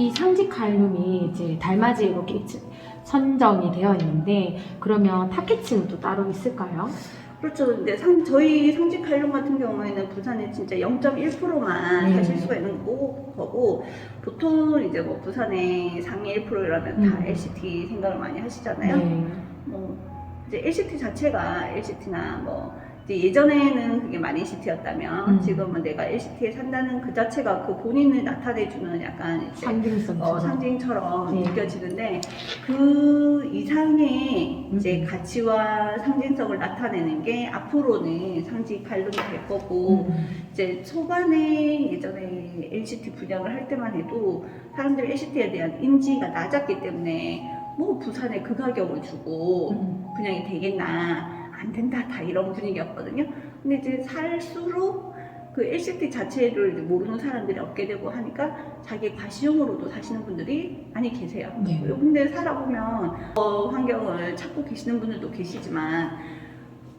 이 상지 칼륨이 이제 달맞이 이렇게 선정이 되어 있는데 그러면 타겟층은 또 따로 있을까요? 그렇죠. 근데 상, 저희 상직 칼륨 같은 경우에는 부산에 진짜 0.1%만 네. 사실 수가 있는 거- 거고 보통 이제 뭐 부산의 상위 1%라면 다 음. LCT 생각을 많이 하시잖아요. 네. 뭐 이제 LCT 자체가 LCT나 뭐 이제 예전에는 그게 많이 LCT였다면 음. 지금은 내가 LCT에 산다는 그 자체가 그 본인을 나타내주는 약간 이제 상징성. 어, 상징처럼 네. 느껴지는데 그 이상의 이제 음. 가치와 상징성을 나타내는 게 앞으로는 상징 칼lum이 될 거고 음. 이제 초반에 예전에 LCT 분양을 할 때만 해도 사람들이 LCT에 대한 인지가 낮았기 때문에 뭐 부산에 그 가격을 주고 음. 분양이 되겠나 안 된다 다 이런 분위기였거든요. 근데 이제 살수록 그 LCT 자체를 모르는 사람들이 얻게 되고 하니까 자기 과시용으로도 사시는 분들이 많이 계세요. 네. 근데 살아보면 어, 환경을 찾고 계시는 분들도 계시지만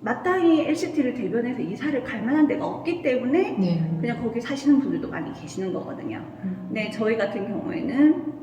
마땅히 LCT를 대변해서 이사를 갈 만한 데가 없기 때문에 네. 그냥 거기 사시는 분들도 많이 계시는 거거든요. 음. 근데 저희 같은 경우에는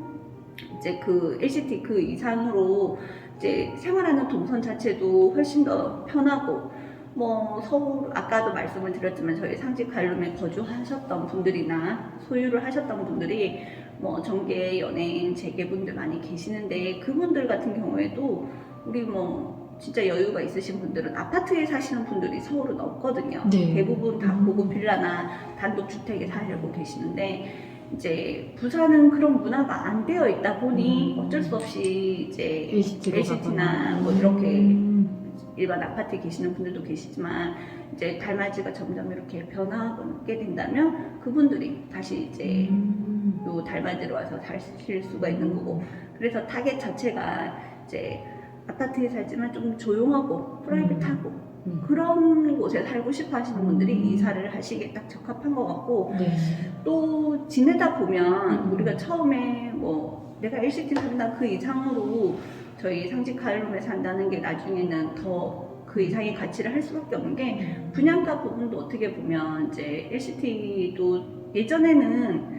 이제 그 LCT 그 이상으로 이제 생활하는 동선 자체도 훨씬 더 편하고 뭐 서울 아까도 말씀을 드렸지만 저희 상직 갈룸에 거주하셨던 분들이나 소유를 하셨던 분들이 뭐 정계 연예인 재계분들 많이 계시는데 그분들 같은 경우에도 우리 뭐 진짜 여유가 있으신 분들은 아파트에 사시는 분들이 서울은 없거든요. 네. 대부분 다 음. 고급 빌라나 단독 주택에 살고 계시는데 이제 부산은 그런 문화가 안 되어 있다 보니 음. 어쩔 수 없이 이제 LCT LCT나. 뭐 이렇게 음. 일반 아파트에 계시는 분들도 계시지만 이제 달맞이가 점점 이렇게 변하게 된다면 그분들이 다시 이제 음. 요 달맞이로 와서 사실 수가 있는 거고 그래서 타겟 자체가 이제 아파트에 살지만 좀 조용하고 프라이빗하고 음. 그런 곳에 살고 싶어 하시는 분들이 음. 이사를 하시기에 딱 적합한 것 같고 네. 또 지내다 보면 음. 우리가 처음에 뭐 내가 LCT 산다 그 이상으로 저희 상직 가을룸에 산다는 게 나중에는 더 그 이상의 가치를 할 수밖에 없는 게 분양가 부분도 어떻게 보면 이제 LCT도 예전에는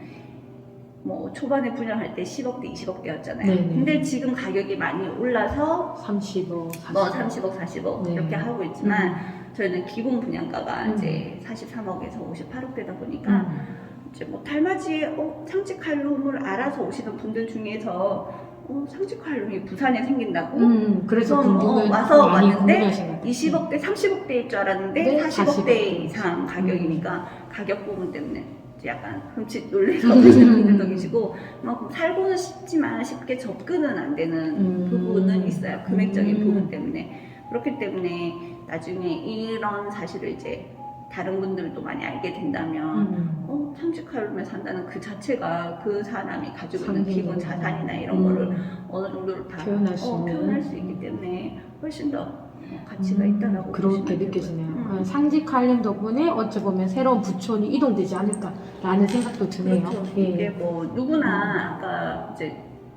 뭐 초반에 분양할 때 10억대, 20억대였잖아요. 네네. 근데 지금 가격이 많이 올라서 30억, 40억. 뭐 30억, 40억 네. 이렇게 하고 있지만 저희는 기본 분양가가 음. 이제 43억에서 58억대다 보니까 음. 이제 뭐 달맞이에 어, 상직칼룸을 알아서 오시는 분들 중에서 어, 상직칼룸이 부산에 생긴다고 음, 그래서 그럼, 궁금해 어, 와서 왔는데 궁금해하신 것 같아요. 20억대, 30억대일 줄 알았는데 네, 40억대 40억대. 이상 가격이니까 가격 부분 때문에 약간 흠칫 놀래서 음. 오시는 분들도 계시고 그만큼 살고는 싶지만 쉽게 접근은 안 되는 음. 부분은 있어요 금액적인 음. 부분 때문에 그렇기 때문에 나중에 이런 사실을 이제 다른 분들도 많이 알게 된다면 음. 어, 상식칼룸에 산다는 그 자체가 그 사람이 가지고 있는. 기본 자산이나 이런 음. 거를 어느 정도를 다 표현할 수 어. 표현할 수 있기 때문에 훨씬 더 어, 가치가 음, 있다라고 그렇게. 느껴지네요. 음. 어, 상직 관련 덕분에 어찌 보면 새로운 부촌이 이동되지 않을까라는 생각도 드네요. 그렇죠. 예. 이게 뭐 누구나 아까 이제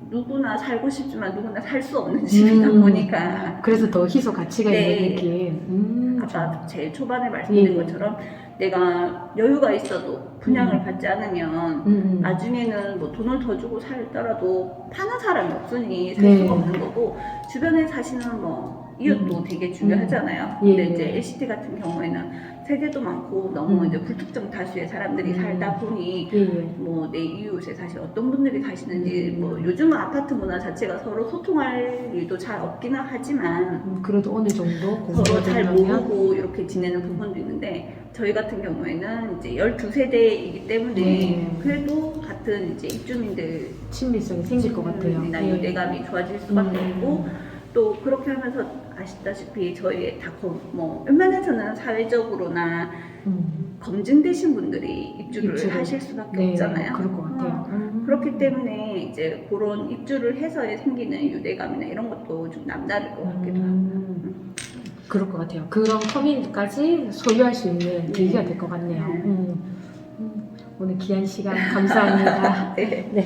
누구나 살고 싶지만 누구나 살 수 없는 집이다 음. 보니까 그래서 더 희소 가치가 네. 있는 느낌. 음, 아까 제일 초반에 말씀드린 예. 것처럼 내가 여유가 있어도 분양을 음. 받지 않으면 음, 음. 나중에는 뭐 돈을 더 주고 살더라도 파는 사람이 없으니 살 네. 수가 없는 거고 주변에 사시는 뭐 이웃도 음. 되게 중요하잖아요. 예. 근데 이제 LCT 같은 경우에는 세대도 많고 너무 음. 이제 불특정 다수의 사람들이 음. 살다 보니 예, 예. 뭐 내 이웃에 사실 어떤 분들이 사시는지 음. 뭐 요즘은 아파트 문화 자체가 서로 소통할 일도 잘 없기는 하지만 음, 그래도 어느 정도 서로 잘 모르고 이렇게 지내는 부분도 있는데 저희 같은 경우에는 이제 12세대이기 때문에 네. 그래도 같은 이제 입주민들 친밀성이 생길 것 같아요. 이나 예. 유대감이 좋아질 수밖에 음. 없고 또 그렇게 하면서 아시다시피 저희 다뭐 웬만해서는 사회적으로나 음. 검증되신 분들이 입주를 입주를. 하실 수밖에 네, 없잖아요. 그럴 것 같아요. 음. 그렇기 때문에 이제 그런 입주를 해서에 생기는 유대감이나 이런 것도 좀 남다를 것 같기도 하고. 음, 그럴 것 같아요. 그런 커뮤니티까지 소유할 수 있는 계기가 될것 같네요. 네. 음. 음, 오늘 귀한 시간 감사합니다. 네. 네.